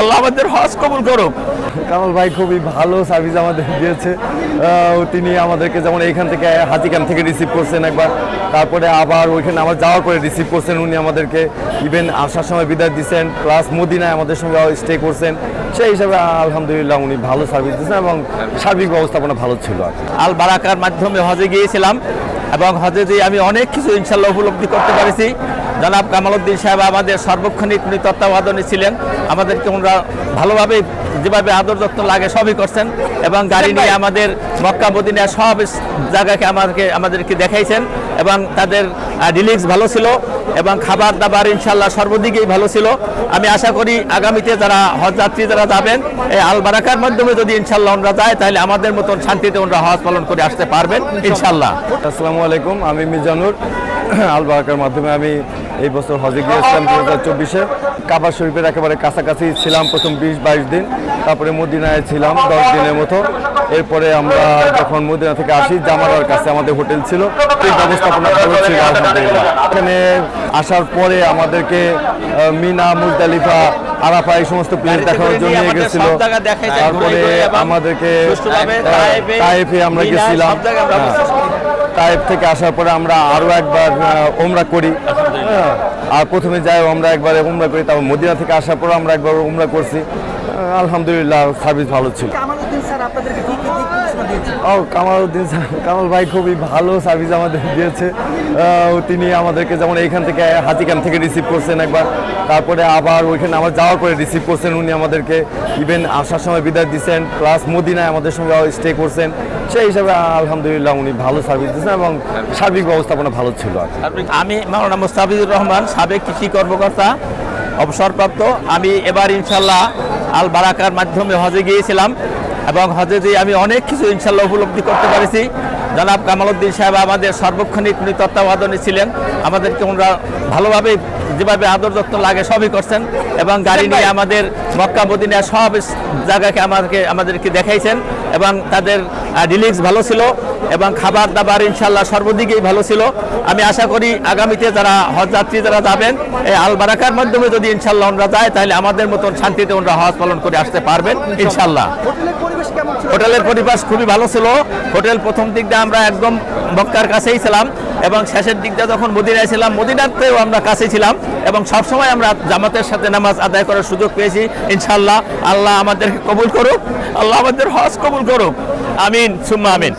আল্লাহ আমাদের হজ কবুল করুক। কামাল ভাই খুবই ভালো সার্ভিস আমাদের দিয়েছে। তিনি আমাদেরকে যেমন এইখান থেকে হাতিকান থেকে রিসিভ করছেন একবার তারপরে আবার ওইখানে আমার যাওয়ার পরে রিসিভ করছেন উনি আমাদেরকে ইভেন আসার সময় বিদায় দিচ্ছেন প্লাস মদিনায় আমাদের সঙ্গে স্টে করছেন। সেই হিসাবে আলহামদুলিল্লাহ উনি ভালো সার্ভিস দিয়েছেন এবং সার্বিক ব্যবস্থাপনা ভালো ছিল আল বারাকার মাধ্যমে হজে গিয়েছিলাম এবং হজে দিয়ে আমি অনেক কিছু ইনশাল্লাহ উপলব্ধি করতে পেরেছি। জনাব কামালউদ্দিন সাহেব আমাদের সর্বক্ষণিক উনি তত্ত্বাবধানে ছিলেন। আমাদেরকে ওনারা ভালোভাবে যেভাবে আদর যত্ন লাগে সবই করছেন এবং গাড়ি নিয়ে আমাদের মক্কা মদিনা সব জায়গাকে আমাদেরকে আমাদেরকে দেখাইছেন এবং তাদের রিলিক্স ভালো ছিল এবং খাবার দাবার ইনশাল্লাহ সর্বদিকেই ভালো ছিল। আমি আশা করি আগামীতে যারা হজ যাত্রী যারা যাবেন এই আল বারাকার মাধ্যমে যদি ইনশাল্লাহ ওনারা যায় তাহলে আমাদের মতন শান্তিতে ওনারা হজ পালন করে আসতে পারবেন ইনশাল্লাহ আসসালামু আলাইকুম আমি মিজানুর। আল বারাকার মাধ্যমে আমি এই বছর হজে গিয়েছিলাম দু হাজার চব্বিশে। কাবা শরীফের একেবারে কাছাকাছি ছিলাম প্রথম বিশ বাইশ দিন। তারপরে মদিনায় ছিলাম দশ দিনের মতো। এরপরে আমরা যখন মদিনা থেকে আসি জামালার কাছে আমাদের হোটেল ছিল। সেই ব্যবস্থাপনা ভালো ছিল আলহামদুলিল্লাহ। এখানে আসার পরে আমাদেরকে মিনা মুজদালিফা আরাফা এই সমস্ত প্লেস দেখানোর জন্য গেছিল তারপরে আমাদেরকে আমরা গেছিলাম। তাইফ থেকে আসার পরে আমরা আরও একবার ওমরা করি। আর প্রথমে যাই আমরা একবার ওমরা করি তারপর মদিনা থেকে আসার পরে আমরা একবার ওমরা করছি আলহামদুলিল্লাহ সার্ভিস ভালো ছিল। কামালউদ্দিন স্যার আপনাদেরকে কি কি দিক নির্দেশনা দিয়েছেন? ও কামালউদ্দিন স্যার কামাল ভাই খুবই ভালো সার্ভিস আমাদের দিয়েছে। তিনি আমাদেরকে যেমন এইখান থেকে হাতিকান থেকে রিসিভ করছেন একবার তারপরে আবার ওইখানে আমার যাওয়ার পরে রিসিভ করছেন উনি আমাদেরকে ইভেন আসার সময় বিদায় দিচ্ছেন প্লাস মদিনায় আমাদের সঙ্গে স্টে করছেন। সেই হিসাবে আলহামদুলিল্লাহ উনি ভালো সার্ভিস দিয়েছেন এবং সার্বিক ব্যবস্থাপনা ভালো ছিল আমি মাওলানা মুস্তাফিজুর রহমান সাবেক কৃষি কর্মকর্তা অবসরপ্রাপ্ত। আমি এবার ইনশাল্লাহ আল বারাকার মাধ্যমে হজে গিয়েছিলাম এবং হজে যে আমি অনেক কিছু ইনশাল্লাহ উপলব্ধি করতে পেরেছি। জনাব কামালউদ্দিন সাহেব আমাদের সর্বক্ষণিক উনি তত্ত্বাবধানে ছিলেন। আমাদেরকে ওনারা ভালোভাবে যেভাবে আদর যত্ন লাগে সবই করছেন এবং গাড়ি নিয়ে আমাদের মক্কা মদিনা সব জায়গাকে আমাদেরকে আমাদেরকে দেখাইছেন এবং তাদের রিলিক্স ভালো ছিল এবং খাবার দাবার ইনশাল্লাহ সর্বদিকেই ভালো ছিল। আমি আশা করি আগামীতে যারা হজ যাত্রী যারা যাবেন এই আল বারাকার মাধ্যমে যদি ইনশাল্লাহ ওনারা যায় তাহলে আমাদের মতন শান্তিতে ওনারা হজ পালন করে আসতে পারবেন ইনশাল্লাহ হোটেলের পরিবেশ হোটেলের পরিবেশ খুবই ভালো ছিল। হোটেল প্রথম দিক দিয়ে আমরা একদম মক্কার কাছেই ছিলাম এবং শেষের দিকটা যখন মদিনায় ছিলাম, মদিনাতেও আমরা কাছে ছিলাম এবং সবসময় আমরা জামাতের সাথে নামাজ আদায় করার সুযোগ পেয়েছি। ইনশাল্লাহ আল্লাহ আমাদেরকে কবুল করুক, আল্লাহ আমাদের হজ কবুল করুক। আমিন। সুম্মা আমিন।